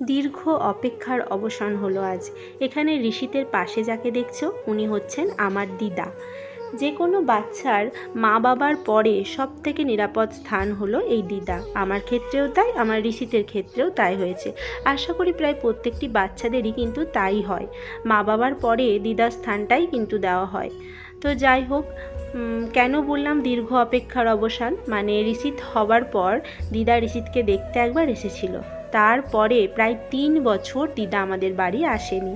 দীর্ঘ অপেক্ষার অবসান হলো আজ। এখানে ঋষিতের পাশে যাকে দেখছ, উনি হচ্ছেন আমার দিদা। যে কোনো বাচ্চার মা বাবার পরে সব থেকে নিরাপদ স্থান হলো এই দিদা। আমার ক্ষেত্রেও তাই, আমার ঋষিতের ক্ষেত্রেও তাই হয়েছে। আশা করি প্রায় প্রত্যেকটি বাচ্চাদেরই কিন্তু তাই হয়। মা বাবার পরে দিদার স্থানটাই কিন্তু দেওয়া হয়। তো যাই হোক কেন বললাম দীর্ঘ অপেক্ষার অবসান? মানে ঋষিত হবার পর দিদা ঋষিতকে দেখতে একবার এসেছিল। তারপরে প্রায় তিন বছর দিদা আমাদের বাড়ি আসেনি।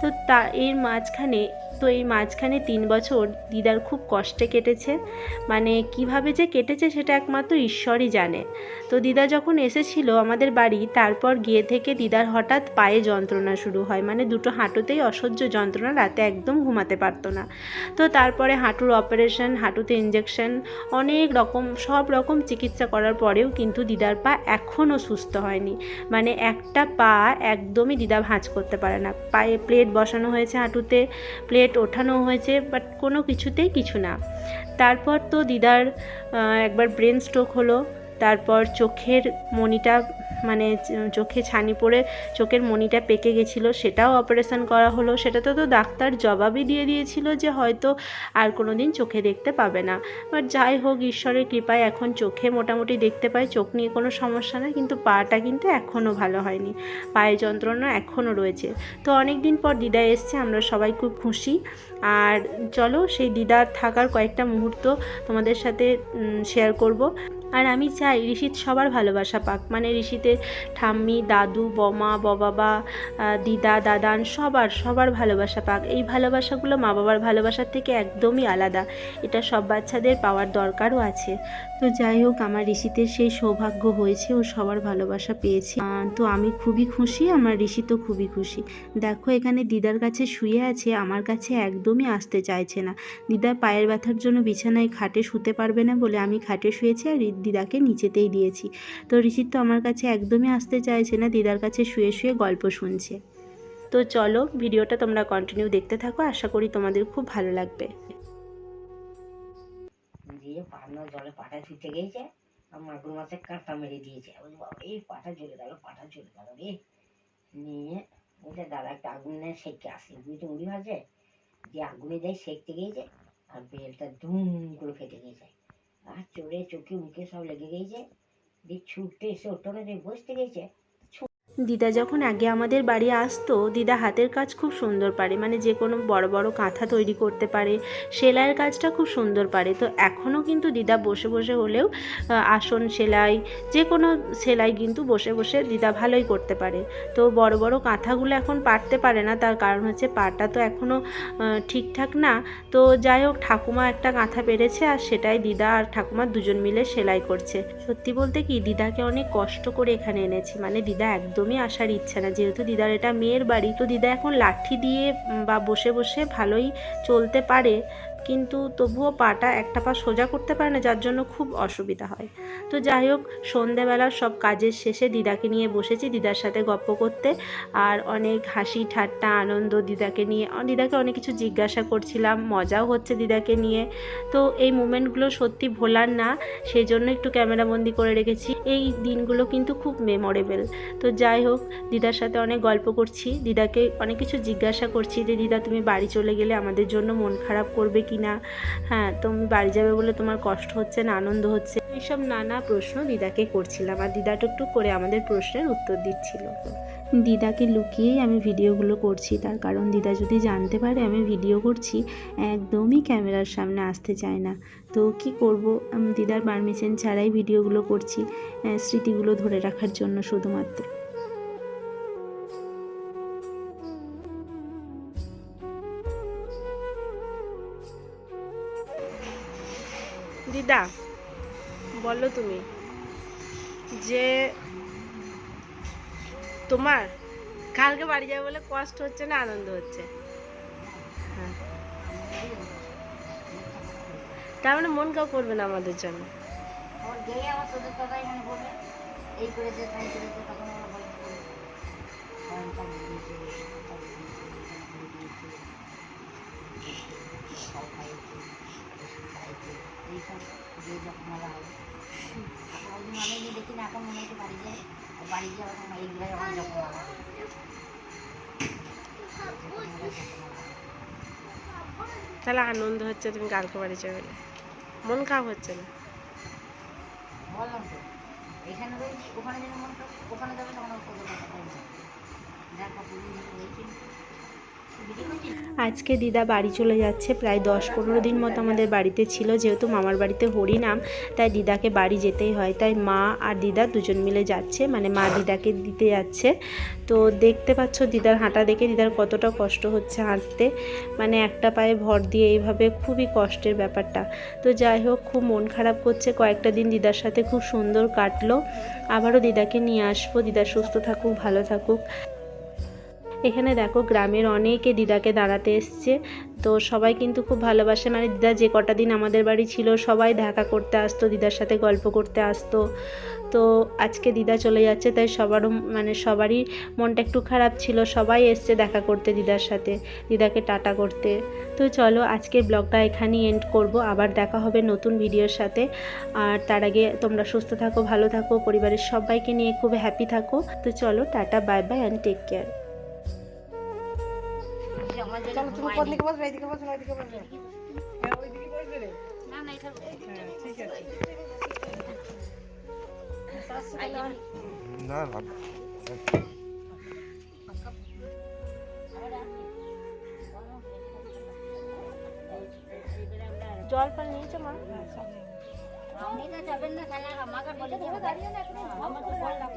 তো তা এর মাঝখানে তো এই মাঝখানে তিন বছর দিদার খুব কষ্টে কেটেছে। মানে কীভাবে যে কেটেছে সেটা একমাত্র ঈশ্বরই জানে। তো দিদা যখন এসেছিল আমাদের বাড়ি, তারপর গিয়ে থেকে দিদার হঠাৎ পায়ে যন্ত্রণা শুরু হয়। মানে দুটো হাঁটুতেই অসহ্য যন্ত্রণা, রাতে একদম ঘুমাতে পারতো না। তো তারপরে হাঁটুর অপারেশন হাঁটুতে ইঞ্জেকশন অনেক রকম, সব রকম চিকিৎসা করার পরেও কিন্তু দিদার পা এখনও সুস্থ হয়নি। মানে একটা পা একদমই দিদা ভাঁজ করতে পারে না। পায়ে প্লেট বসানো হয়েছে হাঁটুতে প্লেট ওঠানো হয়েছে বাট কোনো কিছুতেই কিছু না। তারপর তো দিদার একবার ব্রেন স্ট্রোক হলো, তারপর চোখের মনিটা মানে চোখে ছানি পড়ে চোখের মনিটা পেকে গেছিল, সেটাও অপারেশন করা হলো। সেটাতে তো ডাক্তার জবাবই দিয়ে দিয়েছিল যে হয়তো আর কোনো দিন চোখে দেখতে পাবে না। বাট যাই হোক, ঈশ্বরের কৃপায় এখন চোখে মোটামুটি দেখতে পাই, চোখ নিয়ে কোনো সমস্যা না কিন্তু পাটা কিন্তু এখনও ভালো হয়নি। পায়ে যন্ত্রণা এখনও রয়েছে। তো অনেক দিন পর দিদা এসছে, আমরা সবাই খুব খুশি। আর চলো, সেই দিদার থাকার কয়েকটা মুহূর্ত তোমাদের সাথে শেয়ার করব। আর আমি চাই ঋষিত সবার ভালোবাসা পাক। মানে ঋষিতের ঠাম্মি, দাদু, বমা বাবা দিদা, দাদান, সবার সবার ভালোবাসা পাক। এই ভালোবাসাগুলো মা বাবার ভালোবাসার থেকে একদমই আলাদা। এটা সব বাচ্চাদের পাওয়ার দরকারও আছে। তো যাই হোক, আমার ঋষিতের সেই সৌভাগ্য হয়েছে, ও সবার ভালোবাসা পেয়েছে। তো আমি খুবই খুশি, আমার ঋষি তো খুবই খুশি। দেখো, এখানে দিদার কাছে শুয়ে আছে, আমার কাছে একদমই আসতে চাইছে না। দিদার পায়ের ব্যথার জন্য বিছানায় খাটে শুতে পারবে না বলে আমি খাটে শুয়েছি আর দিদাকে নিচেতেই দিয়েছি। তো ঋষিত তো আমার কাছে একদমই আসতে চাইছে না, দিদার কাছে শুয়ে শুয়ে গল্প শুনছে। তো চলো, ভিডিওটা তোমরা কন্টিনিউ দেখতে থাকো, আশা করি তোমাদের খুব ভালো লাগবে। দিয়ে পানা জলে পাটা ছুটে গিয়েছে আর মাগুর মাছের কাঁটা মেরে দিয়েছে। বলছি বাবা, এই পাটা জ্বলে গেল, পাটা জ্বলে গেল রে। নিয়ে বলছে, দাদা, একটা আগুনে সেঁকে আসি। বুঝতে মুড়ি ভাজে দিয়ে আগুনে যাই সেঁকতে গিয়েছে আর বেলটা ধুম করে ফেটে গিয়েছে আর চড়ে চোখে মুখে সব লেগে গিয়েছে দিয়ে ছুটতে এসে দিয়ে বসতে গিয়েছে দিদা যখন আগে আমাদের বাড়ি আসতো, দিদা হাতের কাজ খুব সুন্দর পারে। মানে যে কোনো বড় বড় কাঁথা তৈরি করতে পারে, সেলাইয়ের কাজটা খুব সুন্দর পারে। তো এখনও কিন্তু দিদা বসে বসে হলেও আসন সেলাই, যে কোনো সেলাই কিন্তু বসে বসে দিদা ভালোই করতে পারে। তো বড় বড় কাঁথাগুলো এখন পারতে পারে না, তার কারণ হচ্ছে পাটা তো এখনও ঠিকঠাক না। তো যাই হোক, ঠাকুমা একটা কাঁথা পেরেছে আর সেটাই দিদা আর ঠাকুমা দুজন মিলে সেলাই করছে। সত্যি বলতে কি, দিদাকে অনেক কষ্ট করে এখানে এনেছি। মানে দিদা একদমই আসার ইচ্ছে না। যেহেতু দিদার এটা মেয়ের বাড়ি, তো দিদা এখন লাঠি দিয়ে বা বসে বসে ভালোই চলতে পারে। কিন্তু তবুও পাটা একটা পা সোজা করতে পারে না, যার জন্য খুব অসুবিধা হয়। তো যাই হোক, সন্ধেবেলার সব কাজের শেষে দিদাকে নিয়ে বসেছি। দিদার সাথে গপ্প করতে আর অনেক হাসি, ঠাট্টা, আনন্দ দিদাকে নিয়ে দিদাকে অনেক কিছু জিজ্ঞাসা করছিলাম, মজাও হচ্ছে দিদাকে নিয়ে। তো এই মুমেন্টগুলো সত্যি ভোলার না সেই জন্য একটু ক্যামেরাবন্দি করে রেখেছি। এই দিনগুলো কিন্তু খুব মেমোরেবল তো যাই হোক, দিদার সাথে অনেক গল্প করছি, দিদাকে অনেক কিছু জিজ্ঞাসা করছি যে, দিদা, তুমি বাড়ি চলে গেলে আমাদের জন্য মন খারাপ করবে কি না হ্যাঁ তুমি বাড়ি যাবে বলে তোমার কষ্ট হচ্ছে না, আনন্দ হচ্ছে। এইসব নানা প্রশ্ন দিদাকে করছিলাম আর দিদা টুকটুক করে আমাদের প্রশ্নের উত্তর দিচ্ছিল। দিদাকে লুকিয়েই আমি ভিডিওগুলো করছি। তার কারণ দিদা যদি জানতে পারে আমি ভিডিও করছি, একদমই ক্যামেরার সামনে আসতে চায় না। তো কি করব? দিদার পারমিশন ছাড়াই ভিডিওগুলো করছি স্মৃতিগুলো ধরে রাখার জন্য শুধুমাত্র। দিদা, বলো তুমি, যে তোমার কালকে বাড়ি যাবে বলে কষ্ট হচ্ছে না আনন্দ হচ্ছে? হ্যাঁ। তার মানে মন কাউ করবে না আমাদের জন্য। বাড়ি যায় বাড়ি যখন তাহলে আনন্দ হচ্ছে, তুমি কালকে বাড়ি যাবে। মন খারাপ হচ্ছে না? এখানে ওখানে যেন ওখানে যাবে তখন আজকে দিদা বাড়ি চলে যাচ্ছে, প্রায় দশ পনেরো দিন মতো আমাদের বাড়িতে ছিল, যেহেতু মামার বাড়িতে হরিনাম, তাই দিদাকে বাড়ি যেতেই হয়। তাই মা আর দিদা দুজন মিলে যাচ্ছে মানে মা দিদাকে দিতে যাচ্ছে। তো দেখতে পাচ্ছ দিদার হাঁটা দেখে দিদার কতটা কষ্ট হচ্ছে হাঁটতে। মানে একটা পায়ে ভর দিয়ে এইভাবে খুবই কষ্টের ব্যাপারটা। তো যাই হোক, খুব মন খারাপ করছে। কয়েকটা দিন দিদার সাথে খুব সুন্দর কাটলো। আবারও দিদাকে নিয়ে আসব। দিদা সুস্থ থাকুক, ভালো থাকুক। এখানে দেখো গ্রামের অনেকে দিদাকে দাঁড়াতে এসছে। তো সবাই কিন্তু খুব ভালোবাসে মানে দিদা, যে কটা দিন আমাদের বাড়ি ছিল, সবাই দেখা করতে আসতো, দিদার সাথে গল্প করতে আসতো। তো আজকে দিদা চলে যাচ্ছে, তাই সবারও মানে সবারই মনটা একটু খারাপ ছিল। সবাই এসছে দেখা করতে দিদার সাথে, দিদাকে টাটা করতে। তো চলো, আজকের ব্লগটা এখানেই এন্ড করব। আবার দেখা হবে নতুন ভিডিওর সাথে। আর তার আগে তোমরা সুস্থ থাকো, ভালো থাকো, পরিবারের সবাইকে নিয়ে খুব হ্যাপি থাকো। তো চলো, tata bye bye and take care চলো তুমি ঘুমায়নি। কোন দিকে বসবে এইদিকে বসবে না ওইদিকে বসবে হ্যাঁ ওইদিকে বসবে রে না না এটা হ্যাঁ ঠিক আছে না না জল ফল নিয়েছো মা আপনি তো যাবেন না তাহলে আমাকে বলে দেবেন আমাকে বললাম